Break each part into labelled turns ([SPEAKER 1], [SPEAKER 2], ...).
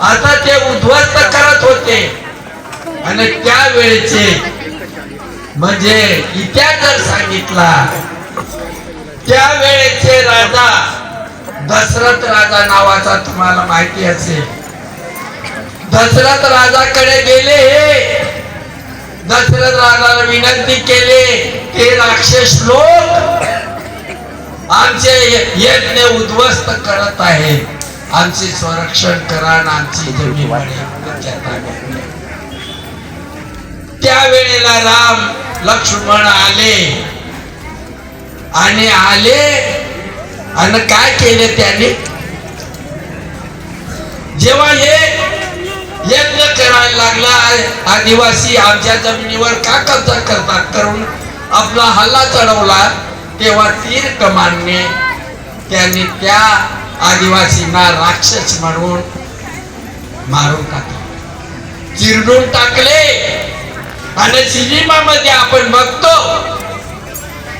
[SPEAKER 1] आता ते उद्ध्वस्त करत होते. आणि त्यावेळेचे म्हणजे इतिहास जर सांगितला त्यावेळेचे राजा दशरथ राजा नावाचा तुम्हाला माहिती असेल. दशरथ राजाकडे गेले हे. दशरथ राजाला विनंती केले ते राक्षस लोक आमचे यज्ञ उद्ध्वस्त करत आहे आमचे संरक्षण करा आमची जमीन. त्यावेळेला राम लक्ष्मण आले. आणि आले. आणि काय केले त्याने? जेव्हा हे यज्ञ करायला लागला आदिवासी आमच्या जमिनीवर का कब्जा करतात? करून आपला हल्ला चढवला तेव्हा तीर कमानने त्यांनी त्या आदिवासींना राक्षस म्हणून मारून टाकले. चिरडून टाकले. आणि सिनेमामध्ये आपण बघतो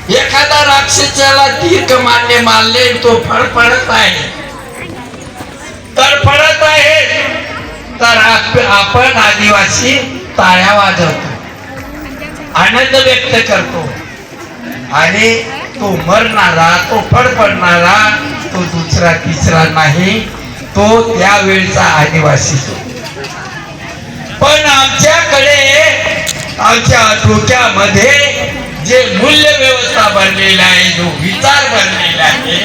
[SPEAKER 1] एखादा राक्षसाला दीर्घ मान्य मारले तो फडफडत आहे. तडफडत आहे. तर आपण आदिवासी ताळ्या वाजवतो. आनंद व्यक्त करतो. आणि तो मरणारा तो फडफडणारा तो दुसरा तिसरा नाही तो त्यावेळचा आदिवासी. पण आमच्याकडे आमच्या डोक्यामध्ये जे मूल्य व्यवस्था बनलेला आहे जो विचार बनलेला आहे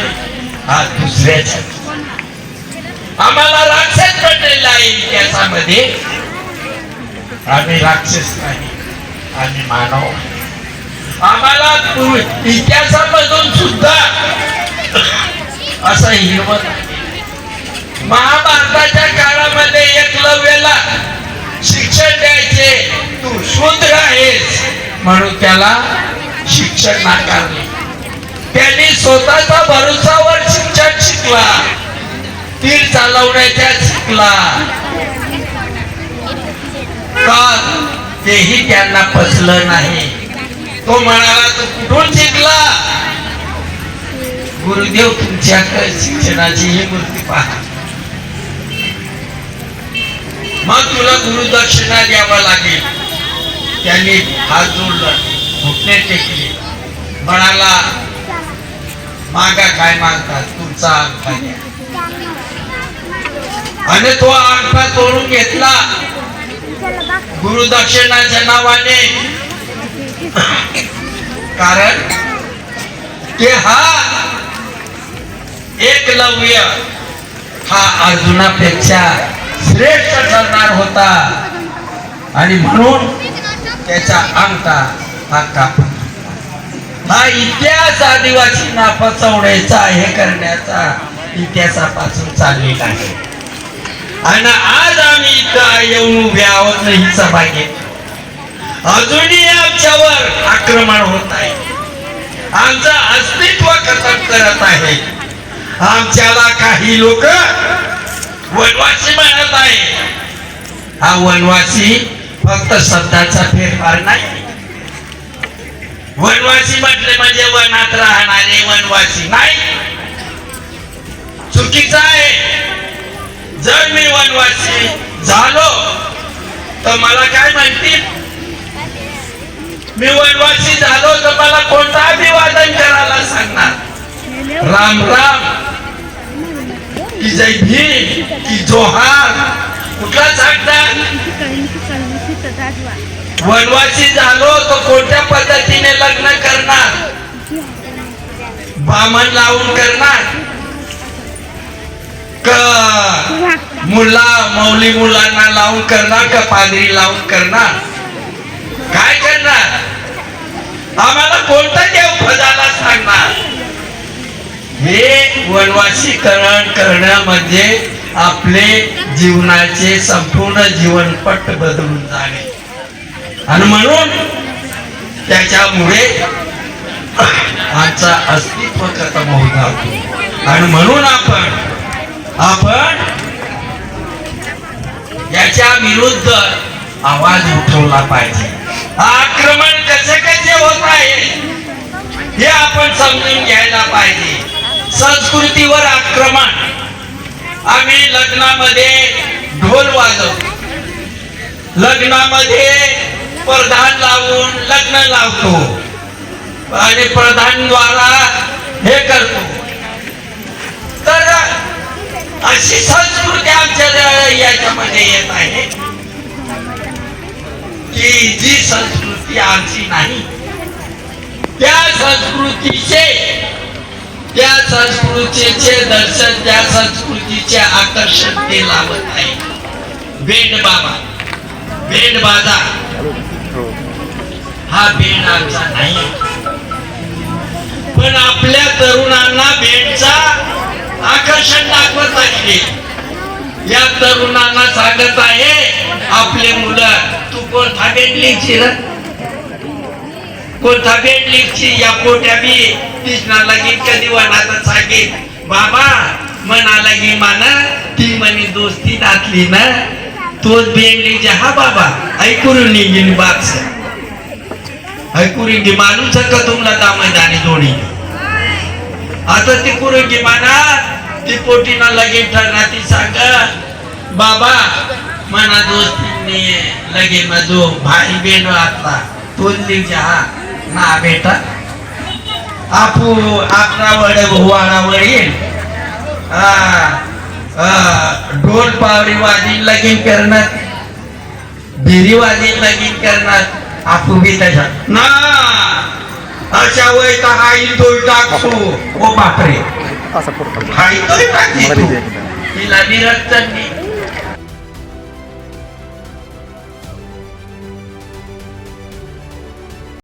[SPEAKER 1] हा दुसऱ्याचा. आम्हाला राक्षस बनलेला आहे इतिहासामध्ये. आम्ही राक्षस नाही आम्ही मानव. आम्हाला इतिहासामधून सुद्धा असं हिरवत. महाभारताच्या काळामध्ये एकलव्याला शिक्षण द्यायचे तू शूद्र आहेस म्हणून त्याला शिक्षण नाकारले. त्यांनी स्वतःचा भरोसावर शिक्षण शिकला. तीर चालवण्याच्या शिकला. तेही त्यांना पचलं नाही. तो म्हणाला तू कुठून शिकला? गुरुदेव तुमच्या शिक्षणाची ही मूर्ती पहा. मग तुला गुरुदक्षिणा द्यावा लागेल. त्यांनी हात जोडला घुटणे टेकले. म्हणाला मागा काय मागतात? तुमचा अंगठा द्या आणि तो अंगठा तोडून घेतला. गुरुदक्षिणाच्या नावाने कारण ते हा एकलव्य हा अर्जुनापेक्षा श्रेष्ठ ठरणार होता. आणि म्हणून त्याचा अंगठा हा कापला हा इतिहास आदिवासींना फसवण्याचा हे करण्याचा इतिहासापासून चाललेला आहे. आणि आज आम्ही इथं येऊन उभे आहोत ही सभा घेत अजूनही आमच्यावर आक्रमण होत आहे. आमचं अस्तित्व खतम करत आहे. आमच्याला काही लोक वनवासी म्हणत आहे हा वनवासी फक्त शब्दाचा फेरफार नाही. वनवासी म्हटले म्हणजे वनात राहणारे वनवासी नाही. चुकीचा आहे. जर मी वनवासी झालो तर मला काय म्हणतील? मी वनवासी झालो तर मला कोणता अभिवादन करायला सांगणार? राम राम. की जय भीम की जोहार. कुठला सांगतात वनवासी झालो तो कोणत्या पद्धतीने लग्न करणार? बामण लावून करणार? का. मुला मौली मुलांना लावून करणार का पादरी लावून करणार? काय करणार? आम्हाला कोणता देव फजाला सांगणार? हे वनवासीकरण करणं म्हणजे आपले जीवनाचे संपूर्ण जीवनपट बदलून जाणे. आणि म्हणून त्याच्यामुळे आमचा अस्तित्व खतम होत जातो. आणि म्हणून आपण आपण याच्या विरुद्ध आवाज उठवला पाहिजे. आक्रमण कसे कसे होत आहे हे आपण समजून घ्यायला पाहिजे. संस्कृतीवर आक्रमण. आम्ही लग्नामध्ये ढोल वाजवतो. लग्नामध्ये प्रधान लावून लग्न लावतो. आणि प्रधान द्वारा हे करतो. तर अशी संस्कृती आमच्या याच्यामध्ये येत आहे की जी संस्कृती आमची नाही त्या संस्कृतीचे त्या संस्कृतीचे दर्शन त्या संस्कृतीचे आकर्षण ते लावत आहे. बेंड बाबा बेंड बाजा. हा बेंड आमचा नाही. पण आपल्या तरुणांना बेंडचा आकर्षण दाखवत आहे. या तरुणांना सांगत आहे आपले मुलं तू कोण बेंड लिहिची र कोणता बेंड लिहिची या पोट्या मी कृष्णाला गीत कधी वनाचा सांगेन बाबा म्हणा गी मान ती म्हणे दोस्ती दातली ना. तोच बेंडली जे हा बाबा. ऐकून निघेन बात ऐकून गी माणूस का तुम्हाला दामदानी जोडी. आता ती कुरुंगी म्हणा ती पोटीना लगीन ठरणार ती सांग बाबा मना दोस्तीने लगे जो भाई बेन आता लिहिजे हा. ना बेटा आपू आपला वड भुवाना वडील आ, आ, ढोल पावरी वाजी लगीन करणार. बिरी वाजी लगीन करणार. आपू बी तशा. ना अशा वय तर हाई तोय टाकसो ओ बापरे. हाई तोय टाकी. तिला निरंतर